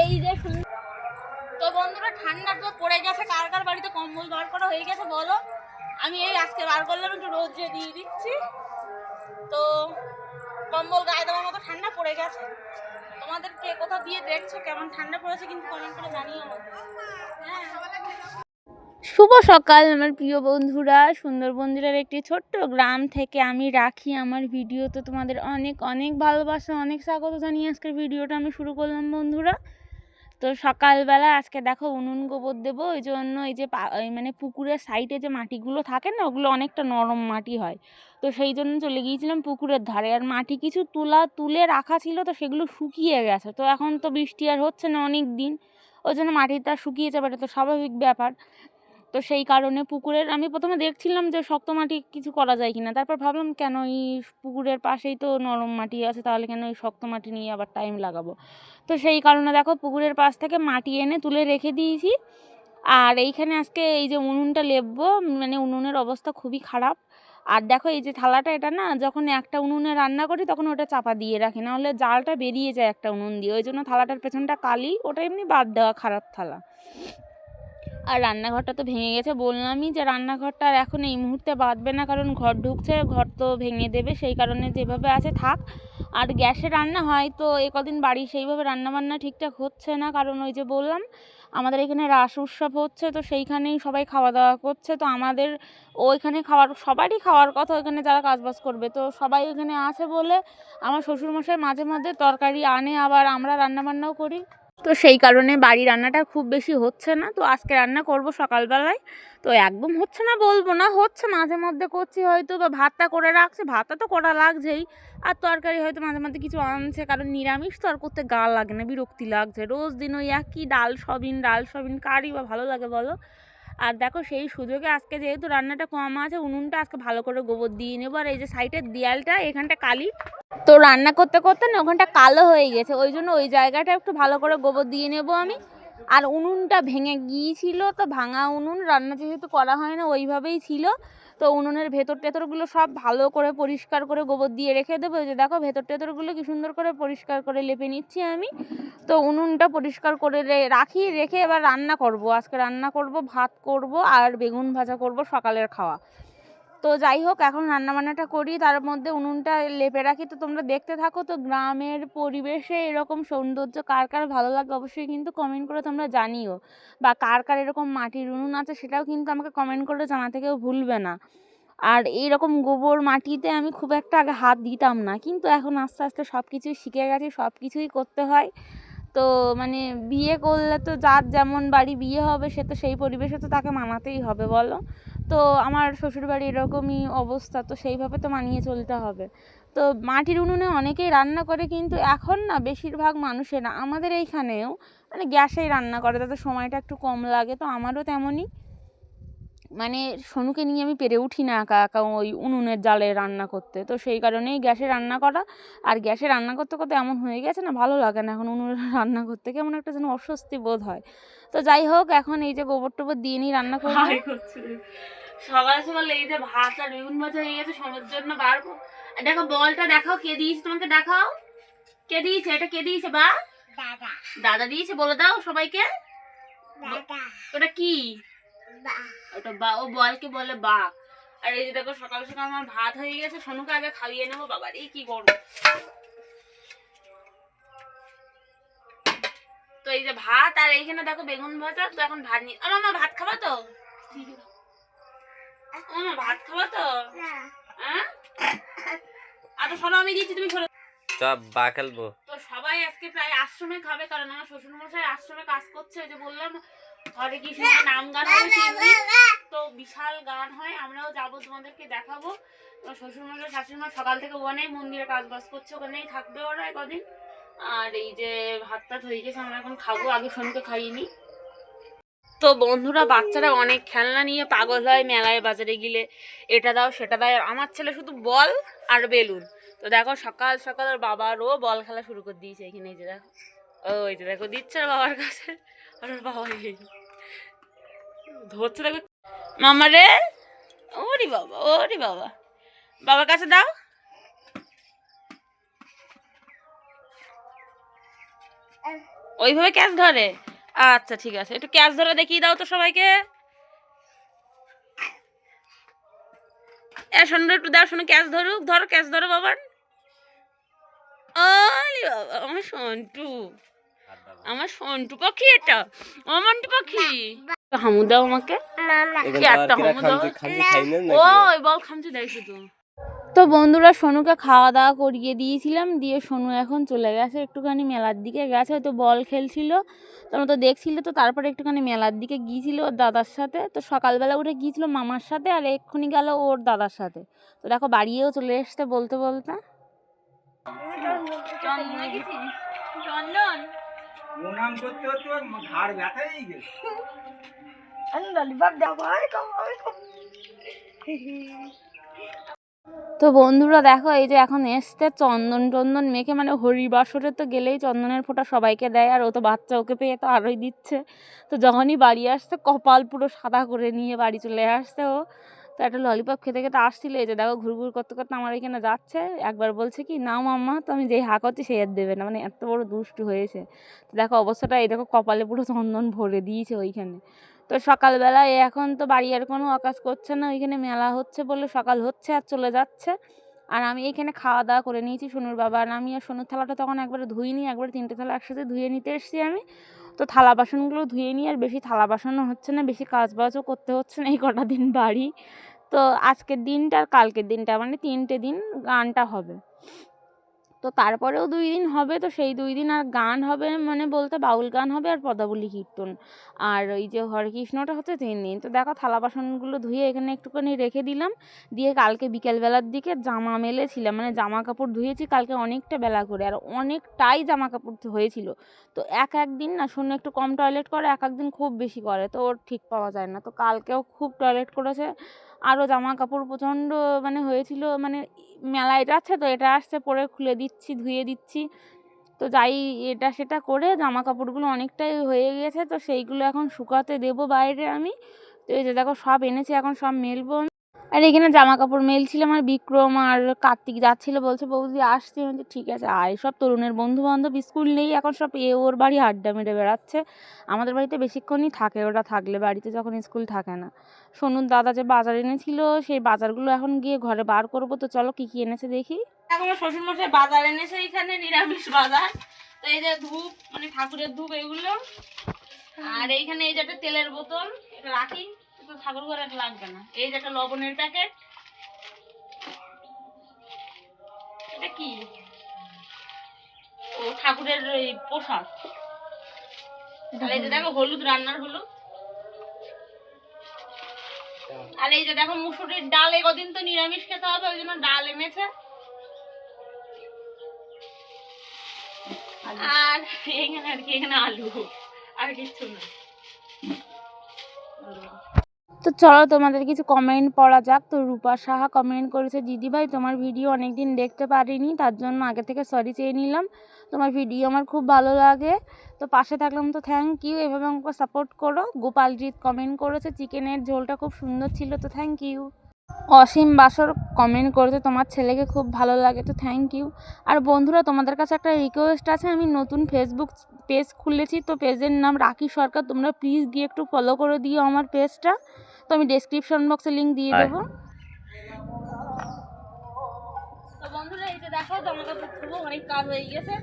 এই যে তো বন্ধুরা, ঠান্ডা তো পড়ে গেছে। কার কার বাড়িতে কম্বল বার করা হয়ে গেছে বলো? আমি এই আজকে বার করলাম, একটু রোদ্রে দিয়ে দিচ্ছি। তো কম্বল গায়ে দেওয়ার মতো ঠান্ডা পড়ে গেছে। তোমাদের কে কোথাও দিয়ে দেখছ কেমন ঠান্ডা পড়েছে কিন্তু কমেন্ট করে জানিও হ্যাঁ। শুভ সকাল, আমার প্রিয় বন্ধুরা। সুন্দরবন জেলার একটি ছোট্ট গ্রাম থেকে আমি রাখি আমার ভিডিও তো তোমাদের অনেক অনেক ভালোবাসা, অনেক স্বাগত জানিয়ে আজকের ভিডিওটা আমি শুরু করলাম বন্ধুরা। তো সকালবেলা আজকে দেখো উনুন গোবর দেবো, ওই জন্য এই যে মানে পুকুরের সাইডে যে মাটিগুলো থাকে না, ওগুলো অনেকটা নরম মাটি হয়। তো সেই জন্য চলে গিয়েছিলাম পুকুরের ধারে, আর মাটি কিছু তুলা তুলে রাখা ছিল তো সেগুলো শুকিয়ে গেছে। তো এখন তো বৃষ্টি আর হচ্ছে না অনেক দিন ওই জন্য মাটিটা শুকিয়ে যাবে এটা তো স্বাভাবিক ব্যাপার। তো সেই কারণে পুকুরের, আমি প্রথমে দেখছিলাম যে শক্ত মাটি কিছু করা যায় কিনা। তারপর ভাবলাম, কেন এই পুকুরের পাশেই তো নরম মাটি আছে, তাহলে কেন এই শক্ত মাটি নিয়ে আবার টাইম লাগাবো? তো সেই কারণে দেখো পুকুরের পাশ থেকে মাটি এনে তুলে রেখে দিয়েছি। আর এইখানে আজকে এই যে উনুনটা লেপবো মানে উনুনের অবস্থা খুবই খারাপ। আর দেখো এই যে থালাটা, এটা না যখন একটা উনুনে রান্না করি, তখন ওটা চাপা দিয়ে রাখি। নাহলে জালটা বেরিয়ে যায় একটা উনুন দিয়ে। ওই জন্য থালাটার পেছনটা কালি, ওটা এমনি বাদ দেওয়া খারাপ থালা। আর রান্নাঘরটা তো ভেঙে গেছে, বললামই যে রান্নাঘরটা আর এখন এই মুহূর্তে বাঁধবে না, কারণ ঘর ঢুকছে, ঘর তো ভেঙে দেবে, সেই কারণে যেভাবে আছে থাক। আর গ্যাসে রান্না হয় তো এ কদিন বাড়ি, সেইভাবে রান্নাবান্না ঠিকঠাক হচ্ছে না, কারণ ওই যে বললাম, আমাদের এখানে রাস উৎসব হচ্ছে, তো সেইখানেই সবাই খাওয়া দাওয়া করছে, তো আমাদের ওইখানে খাওয়ার, সবারই খাওয়ার কথা ওইখানে যারা কাজবাজ করবে, তো সবাই ওইখানে আছে বলে আমার শ্বশুরমশাই মাঝে মাঝে তরকারি আনে, আবার আমরা রান্নাবান্নাও করি। তো সেই কারণে বাড়ি রান্নাটা খুব বেশি হচ্ছে না। তো আজকে রান্না করব সকালবেলায়। তো একদম হচ্ছে না বলব না, হচ্ছে মাঝে মধ্যে করছি হয়তো বা ভাতটা করে রাখছে, ভাতটা তো করা লাগছেই। আর তরকারি হয়তো মাঝে মধ্যে কিছু আনছে, কারণ নিরামিষ তো আর করতে গা লাগে না, বিরক্তি লাগছে। রোজ দিন ওই একই ডাল সবিন ডাল সবিন, কারই বা ভালো লাগে বলো? আর দেখো সেই সুযোগে আজকে যেহেতু রান্নাটা কম আছে, উনুনটা আজকে ভালো করে গোবর দিয়ে নেব। আর এই যে সাইডের দেয়ালটা, এখানটা কালি। তো রান্না করতে করতে না ওখানটা কালো হয়ে গেছে, ওই জন্য ওই জায়গাটা একটু ভালো করে গোবর দিয়ে নেব আমি। আর উনুনটা ভেঙে গিয়েছিল, তো ভাঙা উনুন, রান্না যেহেতু করা হয় না ওইভাবেই ছিল, তো উনুনের ভেতর টেতরগুলো সব ভালো করে পরিষ্কার করে গোবর দিয়ে রেখে দেবো। যে দেখো ভেতর টেতরগুলো কি সুন্দর করে পরিষ্কার করে লেপে নিচ্ছি আমি। তো উনুনটা পরিষ্কার করে রাখি, রেখে এবার রান্না করব। আজকে রান্না করব, ভাত করব, আর বেগুন ভাজা করব সকালের খাওয়া। তো যাই হোক, এখন রান্নাবান্নাটা করি। তার মধ্যে উনুনটা লেপে রাখি। তো তোমরা দেখতে থাকো তো গ্রামের পরিবেশে এরকম সৌন্দর্য কার কার ভালো লাগে অবশ্যই কিন্তু কমেন্ট করে তোমরা জানিও। বা কার কার এরকম মাটির উনুন আছে সেটাও কিন্তু আমাকে কমেন্ট করে জানাতে কেউ ভুলবে না। আর এইরকম গোবর মাটিতে আমি খুব একটা আগে হাত দিতাম না। কিন্তু এখন আস্তে আস্তে সব কিছুই শিখে গেছি সব কিছুই করতে হয়। তো মানে বিয়ে করলে তো যার যেমন বাড়ি বিয়ে হবে সে তো সেই পরিবেশে তো তাকে মানাতেই হবে, বলো? তো আমার শ্বশুরবাড়ি এরকমই অবস্থা, তো সেইভাবে তো মানিয়ে চলতে হবে। তো মাটির উনুনে অনেকেই রান্না করে কিন্তু এখন না বেশিরভাগ মানুষেরা আমাদের এইখানেও মানে গ্যাসেই রান্না করে, তাতে সময়টা একটু কম লাগে, তো আমারও তেমনই। মানে সোনুকে নিয়ে আমি পেরে উঠি না একা একা ওই উনুনের জালে রান্না করতে। তো সেই কারণেই গ্যাসে রান্না করা। আর গ্যাসে রান্না করতে করতে এমন হয়ে গেছে না ভালো লাগে না এখন উনুনে রান্না করতে। কেমন একটা যেন অস্বস্তি বোধ হয়। তো যাই হোক এখন এই যে গোবর টোবর দিয়ে নিই রান্না করব। সকাল সকাল এই যে ভাত আর বেগুন ভাজা হয়ে গেছে সবার জন্য বাড়বো আর দেখো বলটা দেখাও কে দিয়েছে তোমাকে দেখাও? কে দিয়েছে? এটা কে দিয়েছে বা? দাদা। দাদা দিয়েছে বলে দাও সবাইকে। ওটা কি? ওটা বা ও বলকে বলে বা। আর এই যে দেখো সকাল সকাল আমার ভাত হয়ে গেছে সোনুকে আগে খাইয়ে নেব। বাবার এই কি করব তো এই যে ভাত আর এইখানে দেখো বেগুন ভাজা তো এখন ভাত নিয়ে আমার মা ভাত খাবা তো? আমার ভাত খাবা তো? না হ্যাঁ আচ্ছা শোনো আমি দিচ্ছি তুমি শোনো সব বা খেলব। তো সবাই আজকে প্রায় আশ্রমে খাবে কারণ আমার শ্বশুর মশাই আশ্রমে কাজ করছে ওই যে বললাম ঘরে কি সুন্দর নাম গান হবে তো বিশাল গান হয় আমরাও যাব তোমাদেরকে দেখাবো। তো শ্বশুর মশাই শাশুড়ি মা সকাল থেকে ওখানেই মন্দিরে কাজ বাজ করছে ওখানেই থাকবে ওরা কদিন আর এই যে ভাত টাত হয়ে গেছে আমরা এখন খাব আগে সোনকে খাইনি তো বন্ধুরা বাচ্চারা অনেক খেলনা নিয়ে পাগল হয় মেলায় বাজারে গেলে। এটা দাও সেটা দাও। আমার ছেলে শুধু বল আর বেলুন। তো দেখো সকাল সকাল ওর বাবারও বল খেলা শুরু করে দিয়েছে। এখানে এই যে দেখো। ও এই যে দেখো দিচ্ছে বাবার কাছে। আর ওর বাবা এই ধরছে দেখো মামা রে ওরে বাবা ওরে বাবা। বাবার কাছে দাও। ওইভাবে ক্যাচ ধরে? আচ্ছা ঠিক আছে। একটু ক্যাচ ধরে দেখিয়ে দাও তো সবাইকে। শোনো একটু দাও শোনো ক্যাচ ধরুক। ধরো ক্যাচ ধরো বাবার। আলি বাবা আমার সন্টু। আমার সন্টু পাখি এটা। আমার মন্টু পাখি হামু দাও আমাকে। ওই বল খামচি শুধু। তো বন্ধুরা সোনুকে খাওয়া দাওয়া করিয়ে দিয়েছিলাম দিয়ে সোনু এখন চলে গেছে একটুখানি মেলার দিকে। গেছে হয়তো বল খেলছিল। তোমরা তো দেখছিলে তো তারপরে একটুখানি মেলার দিকে গিয়েছিল ওর দাদার সাথে। তো সকালবেলা উঠে গিয়েছিল মামার সাথে আর এক্ষুনি গেল ওর দাদার সাথে। তো দেখো বাড়িয়েও চলে এসছে বলতে বলতে। চন্দন প্রণাম করতে ঘাড় তো বন্ধুরা দেখো, এই যে এখন এসছে চন্দন টন্দন মেখে মানে হরিবাসরে তো গেলেই চন্দনের ফোঁটা সবাইকে দেয়, আর ও তো বাচ্চা ওকে পেয়ে তো আরোই দিচ্ছে। তো যখনই বাড়ি আসছে, কপাল পুরো সাদা করে নিয়ে বাড়ি চলে আসছে ও। তো একটা ললিপপ খেতে খেতে আসছিল, এই যে দেখো ঘুরঘুর করতে করতে আমার এখানে যাচ্ছে। একবার বলছে কি, নাও মাম্মা, তো আমি যেই হা করছি সেই আর দেবে না। মানে এত বড় দুষ্টু হয়েছে। তো দেখো অবস্থাটা, এই দেখো কপালে পুরো চন্দন ভরে দিয়েছে ওইখানে। তো সকালবেলা এ এখন তো বাড়ি আর কোনো অকাজ করছে না, ওইখানে মেলা হচ্ছে বলে সকাল হচ্ছে আর চলে যাচ্ছে। আর আমি এখানে খাওয়া দাওয়া করে নিয়েছি সোনুর বাবা আর আমি আর সোনুর থালাটা তখন একবারে ধুইনি, একবারে তিনটে থালা একসাথে ধুয়ে নিতে এসেছি আমি। তো থালা বাসনগুলো ধুয়ে নিই আর বেশি থালা বাসনও হচ্ছে না, বেশি কাজ বাজও করতে হচ্ছে না এই কটা দিন বাড়ি। তো আজকের দিনটা আর কালকের দিনটা মানে তিনটে দিন গানটা হবে। তো তারপরেও দুই দিন হবে, তো সেই দুই দিন আর গান হবে মানে বলতে বাউল গান হবে আর পদাবলী কীর্তন। আর ওই যে হরে কৃষ্ণটা হচ্ছে তিন দিন। তো দেখো থালা বাসনগুলো ধুয়ে এখানে একটুখানি রেখে দিলাম। দিয়ে কালকে বিকেলবেলার দিকে জামা মেলেছিলাম মানে জামা কাপড় ধুয়েছি কালকে অনেকটা বেলা করে আর অনেকটাই জামা কাপড় হয়েছিল। তো এক এক দিন না শূন্য একটু কম টয়লেট করে, এক এক দিন খুব বেশি করে, তো ওর ঠিক পাওয়া যায় না। তো কালকেও খুব টয়লেট করেছে আরও জামা কাপড় প্রচণ্ড মানে হয়েছিল মানে মেলায় যাচ্ছে তো এটা আসছে, পরে খুলে দিচ্ছি, ধুয়ে দিচ্ছি তো যাই এটা সেটা করে জামা কাপড়গুলো অনেকটাই হয়ে গেছে, তো সেইগুলো এখন শুকাতে দেবো বাইরে আমি তো এই যে দেখো সব এনেছি, এখন সব মেলবো। আর এখানে জামা কাপড় মেলছিলাম আর বিক্রম আর কার্তিক যাচ্ছিল, বলছে, বৌদি, আসছি। আমি ঠিক আছে, আয়। সব তরুণের বন্ধু বান্ধব স্কুল নেই, এখন সব এ, ওর বাড়ি আড্ডা মেরে বেড়াচ্ছে। আমাদের বাড়িতে বেশিক্ষণই থাকে, ওরা থাকলে বাড়িতে যখন স্কুল থাকে না। সোনুর দাদা যে বাজার এনেছিল, সেই বাজারগুলো এখন গিয়ে ঘরে বার করব, তো চলো কি কি এনেছে দেখি। এখন শ্বশুর মশাই বাজার এনেছে এখানে, নিরামিষ বাজার। তো এই যে ধূপ মানে ঠাকুরের ধূপ এগুলো। আর এইখানে এই যে একটা তেলের বোতল রাখি। তো ঘরে এটা লাগবে না। এই যে একটা লবণের প্যাকেট। এটা কি? ও ঠাকুরের এই পোশাক আর এই যে দেখো হলুদ রান্নার হলুদ। আর এই যে দেখো মুসুরির ডাল এই কদিন তো নিরামিষ খেতে হবে ওই জন্য ডাল এনেছে। আর এখানে আর কি এখানে আলু। আর কিছু না। তো চলো তোমাদের কিছু কমেন্ট পড়া যাক। তো রূপা সাহা কমেন্ট করেছে দিদিভাই তোমার ভিডিও অনেক দিন দেখতে পারিনি, তার জন্য আগে থেকে সরি চেয়ে নিলাম। তোমার ভিডিও আমার খুব ভালো লাগে। তো পাশে থাকলাম, তো থ্যাংক ইউ এভাবে আমাকে সাপোর্ট করো। গোপালজিৎ কমেন্ট করেছে, চিকেনের ঝোলটা খুব সুন্দর ছিল, তো থ্যাংক ইউ অসীম বাসর কমেন্ট করেছে, তোমার ছেলেকে খুব ভালো লাগে, তো থ্যাংক ইউ আর বন্ধুরা, তোমাদের কাছে একটা রিকোয়েস্ট আছে, আমি নতুন ফেসবুক পেজ খুলেছি, তো পেজের নাম রাখি সরকার, তোমরা প্লিজ গিয়ে একটু ফলো করে দিও আমার পেজটা তো আমি ডেসক্রিপশন বক্সে লিঙ্ক দিয়ে। দেবো। তো বন্ধুরা এই যে দেখো অনেক কাজ হয়ে গেছে।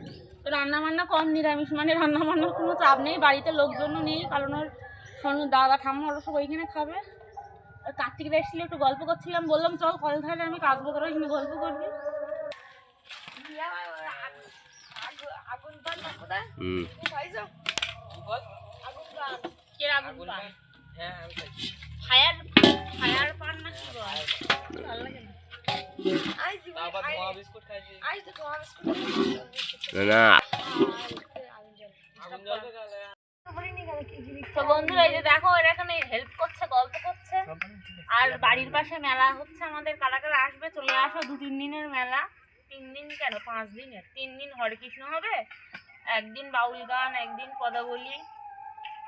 তো রান্না বান্না কম নিরামিষ মানে রান্না বান্নার কোনো চাপ নেই। বাড়িতে লোকজনও নেই কারণ ওর শোনো দাদা ঠাম্মা ওরা সব ওইখানে খাবে। আর কার্তিকরা এসেছিল একটু গল্প করছিলাম বললাম চল কল ধারে আমি কাজবো গল্প করবি। হুম। কে আগুন পান ফায়ার ফায়ার পান না কি বল? ভালো লাগে না। না। তো বন্ধুরা এই যে দেখো এরা এখানে হেল্প করছে গল্প করছে। আর বাড়ির পাশে মেলা হচ্ছে আমাদের। কারা কারা আসবে চলে আসো। দু তিন দিনের মেলা। তিন দিন কেন? পাঁচ দিনের। তিন দিন হরে কৃষ্ণ হবে। একদিন বাউল গান একদিন পদাবলী।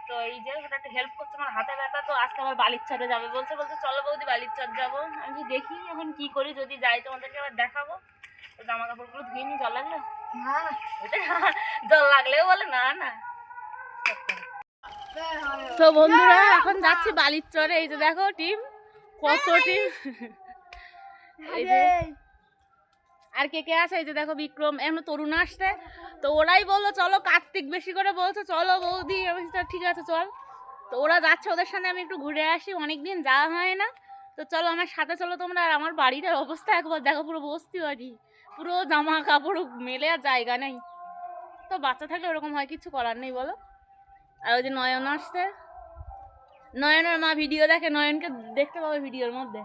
তো এই যে ওটা একটা হেল্প করছে। আমার হাতে ব্যথা তো আজকে আমার বালির চরে যাবে বলছে। বলছে চলো বৌদি বালির চর যাব। আমি দেখি এখন কি করি যদি যাই তোমাদেরকে আবার দেখাবো। তো জামা কাপড়গুলো ধুয়ে নি জল লাগল? হ্যাঁ জল লাগলেও বলে না না। তো বন্ধুরা এখন যাচ্ছি বালির চরে। এই যে দেখো টিম কত টিম। এই যে আর কে কে আছে? এই যে দেখো বিক্রম, এখনও তরুণ আসছে। তো ওরাই বলল, চলো কার্তিক বেশি করে বলছে, চলো বৌদি। আমি ঠিক আছে, চল। তো ওরা যাচ্ছে ওদের সাথে আমি একটু ঘুরে আসি অনেক দিন যাওয়া হয় না। তো চলো আমার সাথে চলো তোমরা, আর আমার বাড়িটার অবস্থা একবার দেখো, পুরো বস্তি বাড়ি, পুরো জামা কাপড় মেলে আর জায়গা নেই। তো বাচ্চা থাকলে ওরকম হয়, কিছু করার নেই, বলো। আর ওই যে নয়ন আসছে। নয়নের মা ভিডিও দেখে, নয়নকে দেখতে পাবে ভিডিওর মধ্যে।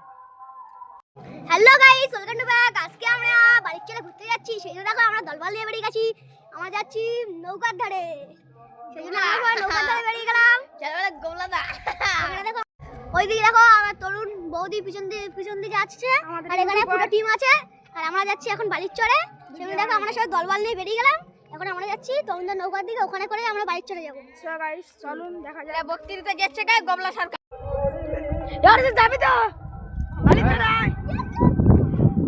Hello guys welcome to back আজকে আমরা বাড়ির চলে ঘুরতে যাচ্ছি। সেই জন্য দেখো আমরা দলবল নিয়ে বেরিয়ে গেছি। আমরা যাচ্ছি নৌকার ধারে। সেই জন্য আমরা নৌকার ধারে বেরিয়ে গেলাম। গোলাদা দেখো ওই দিকে দেখো আমার তরুণ বৌদি পিছন দিয়ে পিছন দিকে আসছে। আর এখানে পুরো টিম আছে। আর আমরা যাচ্ছি এখন বালির চরে। সেখানে দেখো আমরা সবাই দলবল নিয়ে বেরিয়ে গেলাম। এখন আমরা যাচ্ছি তরুণদের নৌকার দিকে। ওখানে করে আমরা বাড়ির চলে যাব। চলুন দেখা যাক। বক্তৃতা যাচ্ছে গায়ে গবলা সরকার। যাবি তো।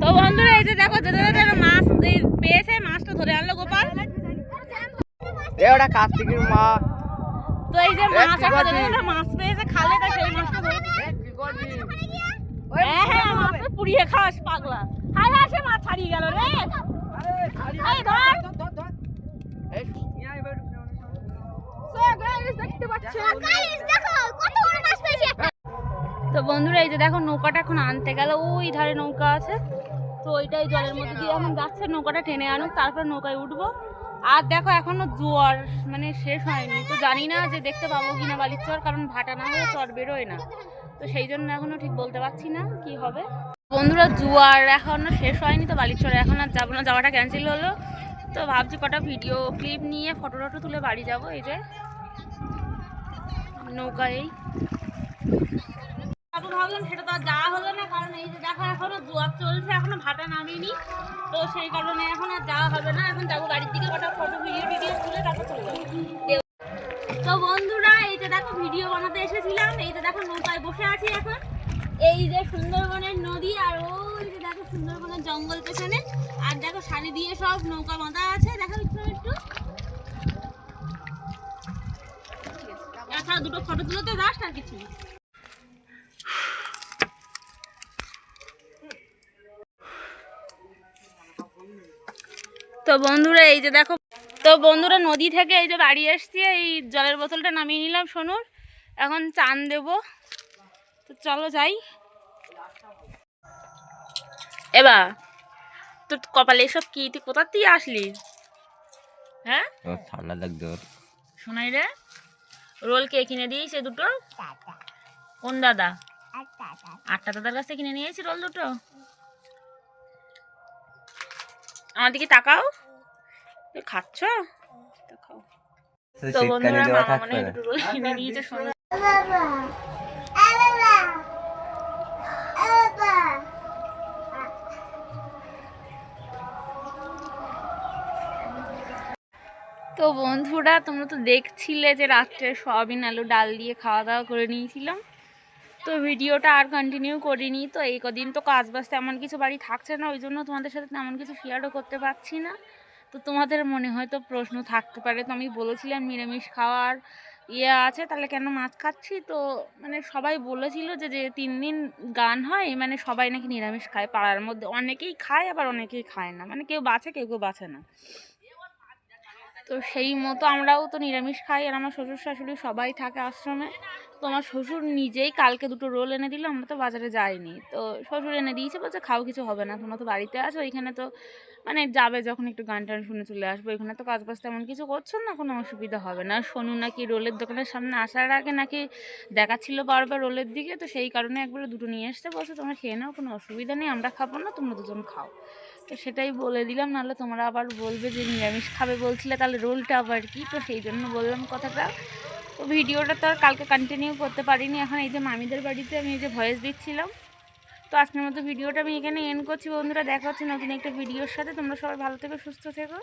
তো বন্ধুরা এই যে দেখো যেতে যেতে মাছ পেয়েছে মাছটা ধরে আনলো গোপাল। এ ওটা কার্তিকের মা। তো এই যে মাছ একটা যেতে যেতে মাছ পেয়েছে খালে তা সেই মাছটা ধরে হ্যাঁ হ্যাঁ মাছটা পুড়িয়ে খাস পাগলা। হাই হাই সে মাছ ছাড়িয়ে গেল রে। এই ধর। দেখো। কত তো বন্ধুরা, এই যে দেখো নৌকাটা এখন আনতে গেল। ওই ধারে নৌকা আছে। তো ওইটাই জলের মধ্যে দিয়ে এখন যাচ্ছে, নৌকাটা টেনে আনুক, তারপর নৌকায় উঠবো। আর দেখো, এখনও জোয়ার মানে শেষ হয়নি। তো জানি না যে দেখতে পাবো কিনা বালির চর, কারণ ভাটা না হয়ে চর বেরোয় না। তো সেই জন্য এখনও ঠিক বলতে পারছি না কি হবে। বন্ধুরা, জোয়ার এখনও শেষ হয়নি, তো বালির চরে এখন আর যাব না। যাওয়াটা ক্যান্সেল হলো। তো ভাবছি কটা ভিডিও ক্লিপ নিয়ে ফটো টটো তুলে বাড়ি যাব। এই যে, নৌকায়। ভাবলাম সেটা তো আর যাওয়া হলো না, কারণ এই যে দেখো এখনও জোয়ার চলছে, এখনও ভাটা নামিনি। তো সেই কারণে এখন আর যাওয়া হবে না, এখন যাব গাড়ির দিকে কটা ফটো ভিডিও ভিডিও তুলে তারপর চলে যাব। তো বন্ধুরা, এই যে দেখো ভিডিও বানাতে এসেছিলাম, এই যে দেখো নৌকায় বসে আছি এখন। এই যে সুন্দরবনের নদী, আর ওই যে দেখো সুন্দরবনের জঙ্গল পেছনে। আর দেখো শাড়ি দিয়ে সব নৌকা বাঁধা আছে, দেখো একটু একটু। এছাড়া দুটো ফটো তুলে তো যাস আর কিছু তো বন্ধুরা এই যে দেখো তো বন্ধুরা নদী থেকে এই যে বাড়ি এসছি এই জলের বোতলটা নামিয়ে নিলাম সোনুর। এখন চান দেব। তো চলো যাই। এবার তোর কপালে এসব কি? তুই কোথার দিয়ে আসলি? হ্যাঁ? ঠান্ডা লাগতো শোনাই রে রোল কে কিনে দিয়েছে দুটো? কোন দাদা? আটটা দাদার কাছে কিনে নিয়েছি রোল দুটো। আমার দিকে তাকাও। এ খাচ্ছ দেখাও তো বন্ধুরা মা মানে দুটো রোল কিনে দিয়েছে শোনো তো বন্ধুরা তোমরা তো দেখছিলে যে রাত্রে সয়াবিন আলু ডাল দিয়ে খাওয়া দাওয়া করে নিয়েছিলাম। তো ভিডিওটা আর কন্টিনিউ করিনি। তো এই কদিন তো কাজ বাজ তেমন কিছু বাড়ি থাকছে না ওই জন্য তোমাদের সাথে তেমন কিছু শেয়ারও করতে পারছি না। তো তোমাদের মনে হয়তো প্রশ্ন থাকতে পারে। তো আমি বলেছিলাম নিরামিষ খাওয়ার ইয়ে আছে, তাহলে কেন মাছ খাচ্ছি? তো মানে সবাই বলেছিল যে যে তিন দিন গান হয় মানে সবাই নাকি নিরামিষ খায় পাড়ার মধ্যে। অনেকেই খায়, আবার অনেকেই খায় না। মানে কেউ বাঁচে, কেউ কেউ বাঁচে না। তো সেই মতো আমরাও তো নিরামিষ খাই। আর আমার শ্বশুর শাশুড়ি সবাই থাকে আশ্রমে। তো আমার শ্বশুর নিজেই কালকে দুটো রোল এনে দিল, আমরা তো বাজারে যাইনি। তো শ্বশুর এনে দিয়েছে, বলছে খাও, কিছু হবে না, তোমরা তো বাড়িতে আছো ওইখানে তো মানে যাবে যখন একটু গান টান শুনে চলে আসব এখানে তো কাজ বাজ তেমন কিছু করছ না, কোনো অসুবিধা হবে না। শোনু নাকি রোলের দোকানের সামনে আসার আগে নাকি দেখাচ্ছিল বারবার রোলের দিকে, তো সেই কারণে একবারে দুটো নিয়ে এসছে, বলছে তোমরা খেয়ে নাও, কোনো অসুবিধা নেই, আমরা খাব না, তোমরা দুজন খাও। তো সেটাই বলে দিলাম, নাহলে তোমরা আবার বলবে যে নিরামিষ খাবে বলছিলে, তাহলে রোলটা আবার কি? তো সেই জন্য বললাম কথাটা। তো ভিডিওটা তো আর কালকে কন্টিনিউ করতে পারিনি। এখন এই যে মামিদের বাড়িতে আমি এই যে ভয়েস দিচ্ছিলাম। তো আজকের মতো ভিডিওটা আমি এখানে এন্ড করছি। বন্ধুরা, দেখা হচ্ছে নতুন একটা ভিডিওর সাথে। তোমরা সবাই ভালো থেকো, সুস্থ থেকো।